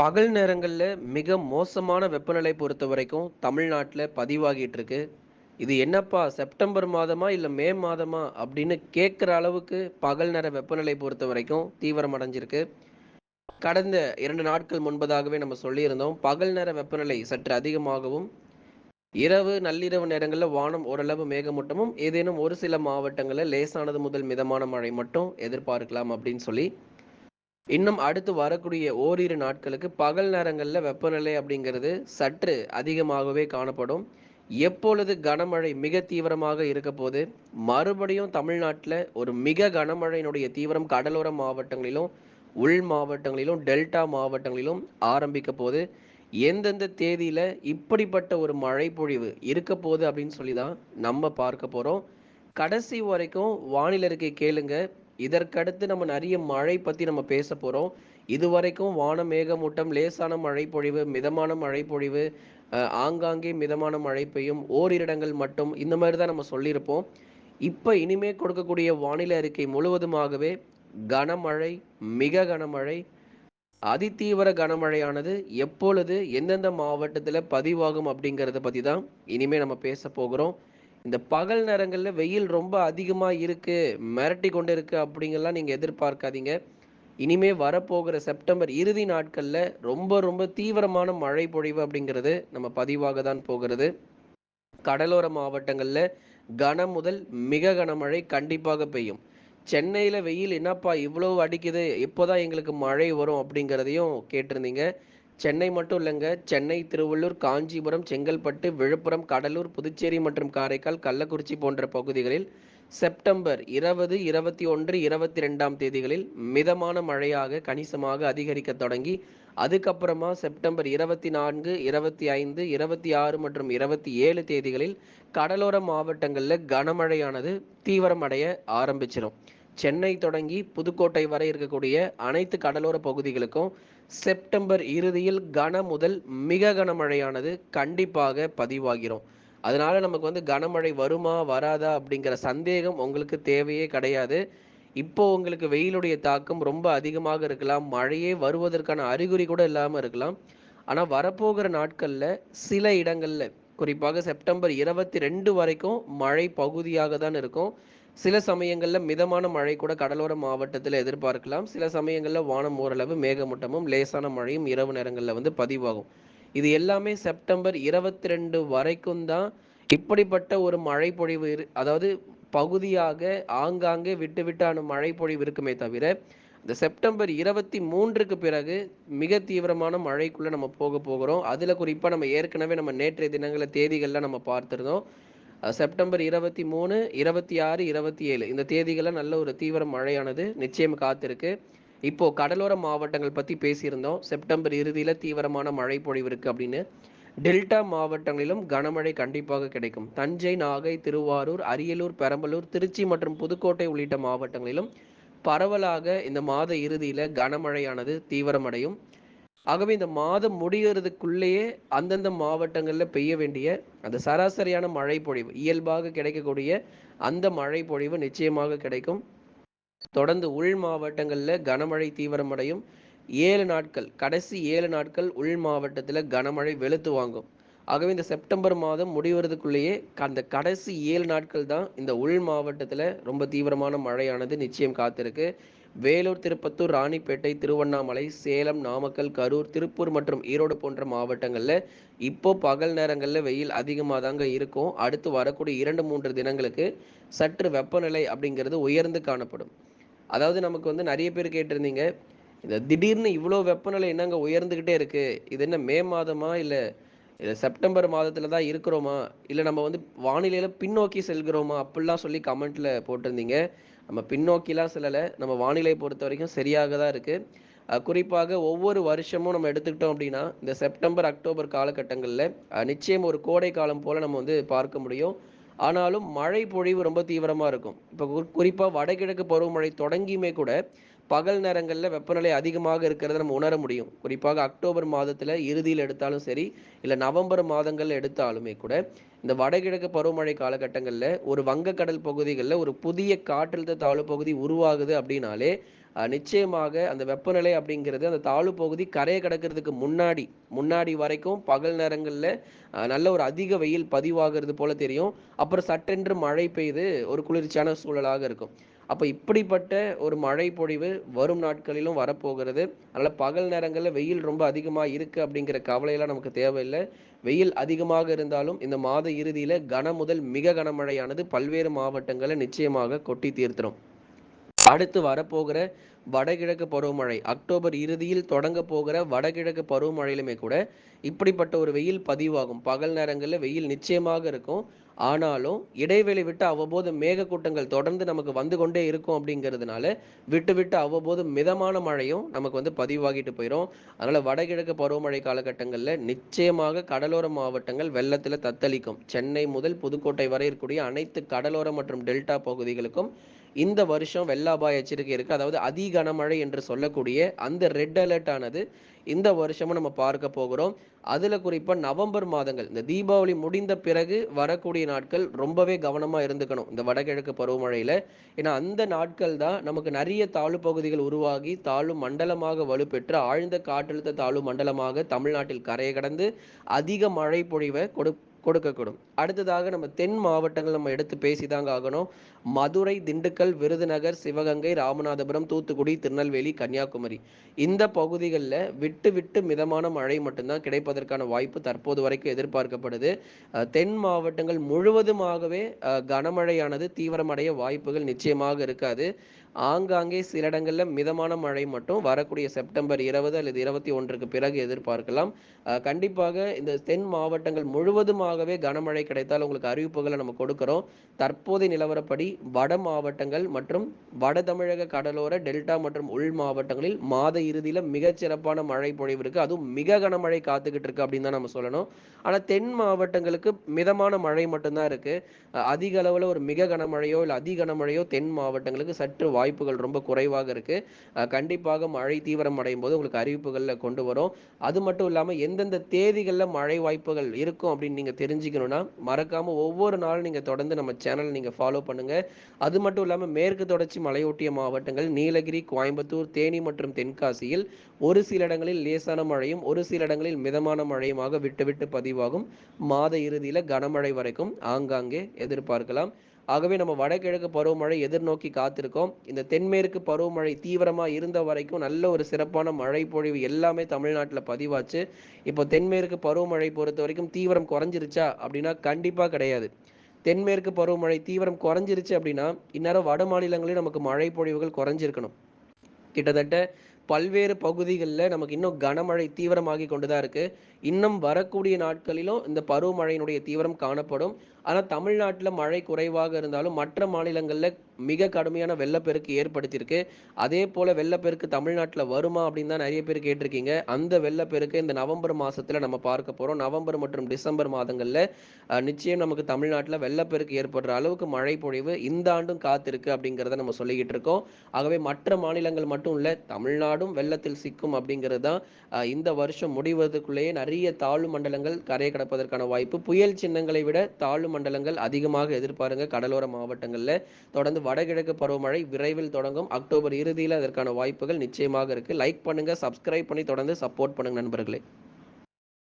பகல் நேரங்களில் மிக மோசமான வெப்பநிலை பொறுத்த வரைக்கும் தமிழ்நாட்டில் பதிவாகிட்டு இருக்கு. இது என்னப்பா செப்டம்பர் மாதமா இல்லை மே மாதமா அப்படின்னு கேட்குற அளவுக்கு பகல் நேர வெப்பநிலை பொறுத்த வரைக்கும் தீவிரம் அடைஞ்சிருக்கு. கடந்த இரண்டு நாட்கள் முன்பதாகவே நம்ம சொல்லியிருந்தோம். பகல் நேர வெப்பநிலை சற்று அதிகமாகவும், இரவு, நள்ளிரவு நேரங்களில் வானம் ஓரளவு மேகமூட்டமும், ஏதேனும் ஒரு சில மாவட்டங்களில் லேசானது முதல் மிதமான மழை மட்டும் எதிர்பார்க்கலாம் அப்படின்னு சொல்லி, இன்னும் அடுத்து வரக்கூடிய ஓரிரு நாட்களுக்கு பகல் நேரங்களில் வெப்பநிலை அப்படிங்கிறது சற்று அதிகமாகவே காணப்படும். எப்பொழுது கனமழை மிக தீவிரமாக இருக்கப்போது, மறுபடியும் தமிழ்நாட்டில் ஒரு மிக கனமழையினுடைய தீவிரம் கடலோர மாவட்டங்களிலும், உள் மாவட்டங்களிலும், டெல்டா மாவட்டங்களிலும் ஆரம்பிக்க போது, எந்தெந்த தேதியில இப்படிப்பட்ட ஒரு மழை பொழிவு இருக்க போகுது அப்படின்னு சொல்லி தான் நம்ம பார்க்க போறோம். கடைசி வரைக்கும் வானிலை அறிக்கை கேளுங்க. இதற்கடுத்து நம்ம நிறைய மழை பத்தி நம்ம பேச போறோம். இதுவரைக்கும் வான மேகமூட்டம், லேசான மழை பொழிவு, மிதமான மழை பொழிவு, ஆங்காங்கே மிதமான மழை பெய்யும், ஓரிரிடங்கள் மட்டும் இந்த மாதிரி தான் நம்ம சொல்லியிருப்போம். இப்போ இனிமே கொடுக்கக்கூடிய வானிலை அறிக்கை முழுவதுமாகவே கனமழை, மிக கனமழை, அதிதீவிர கனமழையானது எப்பொழுது, எந்தெந்த மாவட்டத்தில் பதிவாகும் அப்படிங்கிறத பற்றி தான் இனிமேல் நம்ம பேச போகிறோம். இந்த பகல் நேரங்களில் வெயில் ரொம்ப அதிகமாக இருக்குது மிரட்டி கொண்டு இருக்குது அப்படிங்கெல்லாம் நீங்கள் எதிர்பார்க்காதீங்க. இனிமே வரப்போகிற செப்டம்பர் இறுதி நாட்களில் ரொம்ப ரொம்ப தீவிரமான மழை பொழிவு அப்படிங்கிறது நம்ம பதிவாக தான் போகிறது. கடலோர மாவட்டங்களில் கனம் முதல் மிக கனமழை கண்டிப்பாக பெய்யும். சென்னையில் வெயில் என்னப்பா இவ்வளோ அடிக்குது, எப்போதான் எங்களுக்கு மழை வரும் அப்படிங்கிறதையும் கேட்டிருந்தீங்க. சென்னை மட்டும் இல்லைங்க. சென்னை, திருவள்ளூர், காஞ்சிபுரம், செங்கல்பட்டு, விழுப்புரம், கடலூர், புதுச்சேரி மற்றும் காரைக்கால், கள்ளக்குறிச்சி போன்ற பகுதிகளில் செப்டம்பர் 20, 21, 22ஆம் தேதிகளில் மிதமான மழையாக கணிசமாக அதிகரிக்கத் தொடங்கி, அதுக்கப்புறமா செப்டம்பர் 24, 25, 26 மற்றும் 27 தேதிகளில் கடலோர மாவட்டங்களில் கனமழையானது தீவிரமடைய ஆரம்பிச்சிடும் சென்னை தொடங்கி புதுக்கோட்டை வரை இருக்கக்கூடிய அனைத்து கடலோர பகுதிகளுக்கும் செப்டம்பர் இறுதியில் கன முதல் மிக கனமழையானது கண்டிப்பாக பதிவாகிரும். அதனால நமக்கு வந்து கனமழை வருமா, வராதா அப்படிங்கிற சந்தேகம் உங்களுக்கு தேவையே கிடையாது. இப்போ உங்களுக்கு வெயிலுடைய தாக்கம் ரொம்ப அதிகமாக இருக்கலாம். மழையே வருவதற்கான அறிகுறி கூட இல்லாமல் இருக்கலாம். ஆனால் வரப்போகிற நாட்களில் சில இடங்களில் குறிப்பாக செப்டம்பர் 22 வரைக்கும் மழை பகுதியாக தான் இருக்கும். சில சமயங்கள்ல மிதமான மழை கூட கடலோர மாவட்டத்தில் எதிர்பார்க்கலாம். சில சமயங்களில் வானம் ஓரளவு மேகமூட்டமும், லேசான மழையும் இரவு நேரங்களில் வந்து பதிவாகும். இது எல்லாமே செப்டம்பர் 22 வரைக்கும் தான் இப்படிப்பட்ட ஒரு மழை பொழிவு அதாவது பகுதியாக ஆங்காங்கே விட்டு விட்டான மழை பொழிவு இருக்குமே தவிர, இந்த செப்டம்பர் 23க்கு பிறகு மிக தீவிரமான மழைக்குள்ள நம்ம போக போகிறோம். அதுல குறிப்பா நம்ம ஏற்கனவே நம்ம நேற்றைய தினங்களில் தேதிகள்ல நம்ம பார்த்திருந்தோம். செப்டம்பர் இருபத்தி மூணு இருபத்தி ஆறு இருபத்தி ஏழு இந்த தேதிகளில் நல்ல ஒரு தீவிர மழையானது நிச்சயம் காத்திருக்கு. இப்போ கடலோர மாவட்டங்கள் பற்றி பேசியிருந்தோம். செப்டம்பர் இறுதியில் தீவிரமான மழை பொழிவு இருக்குது அப்படின்னு. டெல்டா மாவட்டங்களிலும் கனமழை கண்டிப்பாக கிடைக்கும். தஞ்சை, நாகை, திருவாரூர், அரியலூர், பெரம்பலூர், திருச்சி மற்றும் புதுக்கோட்டை உள்ளிட்ட மாவட்டங்களிலும் பரவலாக இந்த மாத இறுதியில் கனமழையானது தீவிரமடையும். ஆகவே இந்த மாதம் முடிகிறதுக்குள்ளேயே அந்தந்த மாவட்டங்களில் பெய்ய வேண்டிய அந்த சராசரியான மழை பொழிவு, இயல்பாக கிடைக்கக்கூடிய அந்த மழை பொழிவு நிச்சயமாக கிடைக்கும். தொடர்ந்து உள் மாவட்டங்களில் கனமழை தீவிரமடையும். ஏழு நாட்கள், கடைசி ஏழு நாட்கள் உள் மாவட்டத்தில் கனமழை வெளுத்து வாங்கும். ஆகவே இந்த செப்டம்பர் மாதம் முடிவதுக்குள்ளேயே அந்த கடைசி ஏழு நாட்கள் தான் இந்த உள் மாவட்டத்தில் ரொம்ப தீவிரமான மழையானது நிச்சயம் காத்திருக்கு. வேலூர், திருப்பத்தூர், ராணிப்பேட்டை, திருவண்ணாமலை, சேலம், நாமக்கல், கரூர், திருப்பூர் மற்றும் ஈரோடு போன்ற மாவட்டங்களில் இப்போ பகல் நேரங்களில் வெயில் அதிகமாக தாங்க இருக்கும். அடுத்து வரக்கூடிய 2, 3 தினங்களுக்கு சற்று வெப்பநிலை அப்படிங்கிறது உயர்ந்து காணப்படும். அதாவது நமக்கு வந்து நிறைய பேர் கேட்டிருந்தீங்க. இந்த திடீர்னு இவ்வளோ வெப்பநிலை என்னங்க உயர்ந்துக்கிட்டே இருக்குது இது என்ன மே மாதமா? இல்லை இது செப்டம்பர் மாதத்தில் தான் இருக்கிறோமா? இல்லை நம்ம வந்து வானிலையில பின்னோக்கி செல்கிறோமா? அப்படிலாம் சொல்லி கமெண்ட்ல போட்டிருந்தீங்க. நம்ம பின்னோக்கிலாம் செல்லலை நம்ம வானிலை பொறுத்தவரைக்கும் சரியாக தான் இருக்கு. குறிப்பாக ஒவ்வொரு வருஷமும் நம்ம எடுத்துக்கிட்டோம் அப்படின்னா, இந்த செப்டம்பர், அக்டோபர் காலகட்டங்களில் நிச்சயம் ஒரு கோடை காலம் போல நம்ம வந்து பார்க்க முடியும். ஆனாலும் மழை பொழிவு ரொம்ப தீவிரமாக இருக்கும். இப்போ குறிப்பாக வடகிழக்கு பருவமழை தொடங்கியுமே கூட, பகல் நேரங்களில் வெப்பநிலை அதிகமாக இருக்கிறத நம்ம உணர முடியும். குறிப்பாக அக்டோபர் மாதத்தில் இறுதியில் எடுத்தாலும் சரி, இல்லை நவம்பர் மாதங்களில் எடுத்தாலுமே கூட, இந்த வடகிழக்கு பருவமழை காலகட்டங்களில் ஒரு வங்கக்கடல் பகுதிகளில் ஒரு புதிய காற்றழுத்த தாழ்வு பகுதி உருவாகுது அப்படின்னாலே, நிச்சயமாக அந்த வெப்பநிலை அப்படிங்கிறது அந்த தாழ்வு பகுதி கரையை கடக்கிறதுக்கு முன்னாடி முன்னாடி வரைக்கும் பகல் நேரங்களில் நல்ல ஒரு அதிக வெயில் பதிவாகிறது போல தெரியும் அப்புறம் சட்டென்று மழை பெய்து ஒரு குளிர்ச்சியான சூழலாக இருக்கும் அப்போ இப்படிப்பட்ட ஒரு மழை பொழிவு வரும் நாட்களிலும் வரப்போகிறது. அதனால் பகல் நேரங்களில் வெயில் ரொம்ப அதிகமாக இருக்குது அப்படிங்கிற கவலையெல்லாம் நமக்கு தேவையில்லை. வெயில் அதிகமாக இருந்தாலும் இந்த மாத இறுதியில் கன முதல் மிக கனமழையானது பல்வேறு மாவட்டங்களை நிச்சயமாக கொட்டி தீர்த்திடும் அடுத்து வரப்போகிற வடகிழக்கு பருவமழை அக்டோபர் இறுதியில் தொடங்க போகிற வடகிழக்கு பருவமழையிலுமே கூட இப்படிப்பட்ட ஒரு வெயில் பதிவாகும். பகல் நேரங்களில் வெயில் நிச்சயமாக இருக்கும். ஆனாலும் இடைவெளி விட்டு அவ்வப்போது மேகக்கூட்டங்கள் தொடர்ந்து நமக்கு வந்து கொண்டே இருக்கும் அப்படிங்கிறதுனால விட்டு விட்டு அவ்வப்போது மிதமான மழையும் நமக்கு வந்து பதிவாகிட்டு போயிடும் அதனால் வடகிழக்கு பருவமழை காலகட்டங்களில் நிச்சயமாக கடலோர மாவட்டங்கள் வெள்ளத்தில் தத்தளிக்கும். சென்னை முதல் புதுக்கோட்டை வரை இருக்கக்கூடிய அனைத்து கடலோர மற்றும் டெல்டா பகுதிகளுக்கும் இந்த வருஷம் வெள்ள அபாய எச்சரிக்கை இருக்குது அதாவது அதி கனமழை என்று சொல்லக்கூடிய அந்த ரெட் அலர்ட் ஆனது இந்த வருஷமும் நம்ம பார்க்க போகிறோம். அதில் குறிப்பாக நவம்பர் மாதங்கள் இந்த தீபாவளி முடிந்த பிறகு வரக்கூடிய நாட்கள் ரொம்பவே கவனமாக இருந்துக்கணும். இந்த வடகிழக்கு பருவமழையில். ஏன்னா அந்த நாட்கள் தான் நமக்கு நிறைய தாழ்வு பகுதிகள் உருவாகி தாழ்வு மண்டலமாக வலுப்பெற்று ஆழ்ந்த காற்றழுத்த தாழ்வு மண்டலமாக தமிழ்நாட்டில் கரையை கடந்து அதிக மழை பொழிவை கொடு கொடுக்கக்கூடும். அடுத்ததாக நம்ம தென் மாவட்டங்கள் நம்ம எடுத்து பேசிதாங்க ஆகணும். மதுரை திண்டுக்கல் விருதுநகர் சிவகங்கை ராமநாதபுரம் தூத்துக்குடி திருநெல்வேலி கன்னியாகுமரி. இந்த பகுதிகளில் விட்டு விட்டு மிதமான மழை மட்டும்தான் கிடைப்பதற்கான வாய்ப்பு தற்போது வரைக்கும் எதிர்பார்க்கப்படுது. தென் மாவட்டங்கள் முழுவதுமாகவே கனமழையானது தீவிரமடைய வாய்ப்புகள் நிச்சயமாக இருக்காது. ஆங்காங்கே சில இடங்களில் மிதமான மழை மட்டும் வரக்கூடிய செப்டம்பர் இருபது அல்லது இருபத்தி ஒன்றுக்கு பிறகு எதிர்பார்க்கலாம். கண்டிப்பாக இந்த தென் மாவட்டங்கள் முழுவதுமாகவே கனமழை கிடைத்தால் உங்களுக்கு அறிவிப்புகளை நம்ம கொடுக்குறோம். தற்போதைய நிலவரப்படி வட மாவட்டங்கள் மற்றும் வட தமிழக கடலோர டெல்டா மற்றும் உள் மாவட்டங்களில் மாத இறுதியில் மிகச்சிறப்பான மழை பொழிவு இருக்கு. அதுவும் மிக கனமழை காத்துக்கிட்டு இருக்கு அப்படின்னு தான் நம்ம சொல்லணும். ஆனால் தென் மாவட்டங்களுக்கு மிதமான மழை மட்டும்தான் இருக்கு. அதிக அளவில் ஒரு மிக கனமழையோ இல்லை அதிக கனமழையோ தென் மாவட்டங்களுக்கு சற்று வாய்ப்புகள் ரொம்ப குறைவாக இருக்கு. கண்டிப்பாக மழை தீவிரம் அடையும் போது உங்களுக்கு அறிவிப்புகளில் கொண்டு வரும். அது மட்டும் இல்லாமல் எந்தெந்த தேதிகளில் மழை வாய்ப்புகள் இருக்கும் அப்படின்னு நீங்கள் தெரிஞ்சுக்கணும்னா மறக்காம ஒவ்வொரு நாளும் நீங்கள் தொடர்ந்து நம்ம சேனலை நீங்கள் ஃபாலோ பண்ணுங்க. அது மட்டும் இல்லாமல் மேற்கு தொடர்ச்சி மலையொட்டிய மாவட்டங்கள் நீலகிரி கோயம்புத்தூர் தேனி மற்றும் தென்காசியில் ஒரு சில இடங்களில் லேசான மழையும் ஒரு சில இடங்களில் மிதமான மழையுமாக விட்டுவிட்டு பதிவாகும். மாத இறுதியில் கனமழை வரைக்கும் ஆங்காங்கே எதிர்பார்க்கலாம். ஆகவே நம்ம வடகிழக்கு பருவமழை எதிர்நோக்கி காத்திருக்கோம். இந்த தென்மேற்கு பருவமழை தீவிரமா இருந்த வரைக்கும் நல்ல ஒரு சிறப்பான மழை பொழிவு எல்லாமே தமிழ்நாட்டில் பதிவாச்சு. இப்போ தென்மேற்கு பருவமழை பொறுத்த வரைக்கும் தீவிரம் குறைஞ்சிருச்சா அப்படின்னா கண்டிப்பா கிடையாது. தென்மேற்கு பருவமழை தீவிரம் குறைஞ்சிருச்சு அப்படின்னா இந்நேரம் வட மாநிலங்களில் நமக்கு மழை பொழிவுகள் குறைஞ்சிருக்கணும். கிட்டத்தட்ட பல்வேறு பகுதிகளில் நமக்கு இன்னும் கனமழை தீவிரமாகி கொண்டுதான் இருக்கு. இன்னும் வரக்கூடிய நாட்களிலும் இந்த பருவமழையினுடைய தீவிரம் காணப்படும். ஆனால் தமிழ்நாட்டில் மழை குறைவாக இருந்தாலும் மற்ற மாநிலங்களில் மிக கடுமையான வெள்ளப்பெருக்கு ஏற்படுத்தியிருக்கு. அதே போல வெள்ளப்பெருக்கு தமிழ்நாட்டில் வருமா அப்படின்னு தான் நிறைய பேர் கேட்டிருக்கீங்க. அந்த வெள்ளப்பெருக்கு இந்த நவம்பர் மாதத்தில் நம்ம பார்க்க போகிறோம் நவம்பர் மற்றும் டிசம்பர் மாதங்களில் நிச்சயம் நமக்கு தமிழ்நாட்டில் வெள்ளப்பெருக்கு ஏற்படுற அளவுக்கு மழை பொழிவு இந்த ஆண்டும் காத்திருக்கு அப்படிங்கிறத நம்ம சொல்லிக்கிட்டு இருக்கோம். ஆகவே மற்ற மாநிலங்கள் மட்டும் இல்லை தமிழ்நாடு நாடும் வெள்ளத்தில் சிக்கும் அப்படிங்கிறது தான் இந்த வருஷம் முடிவதற்குள்ளேயே நிறைய தாழ்வு மண்டலங்கள் கரையை கடப்பதற்கான வாய்ப்பு. புயல் சின்னங்களை விட தாழ்வு மண்டலங்கள் அதிகமாக எதிர்பாருங்க கடலோர மாவட்டங்களில். தொடர்ந்து வடகிழக்கு பருவமழை விரைவில் தொடங்கும். அக்டோபர் இறுதியில் அதற்கான வாய்ப்புகள் நிச்சயமாக இருக்கு. லைக் பண்ணுங்கள் சப்ஸ்கிரைப் பண்ணி தொடர்ந்து சப்போர்ட் பண்ணுங்கள் நண்பர்களே.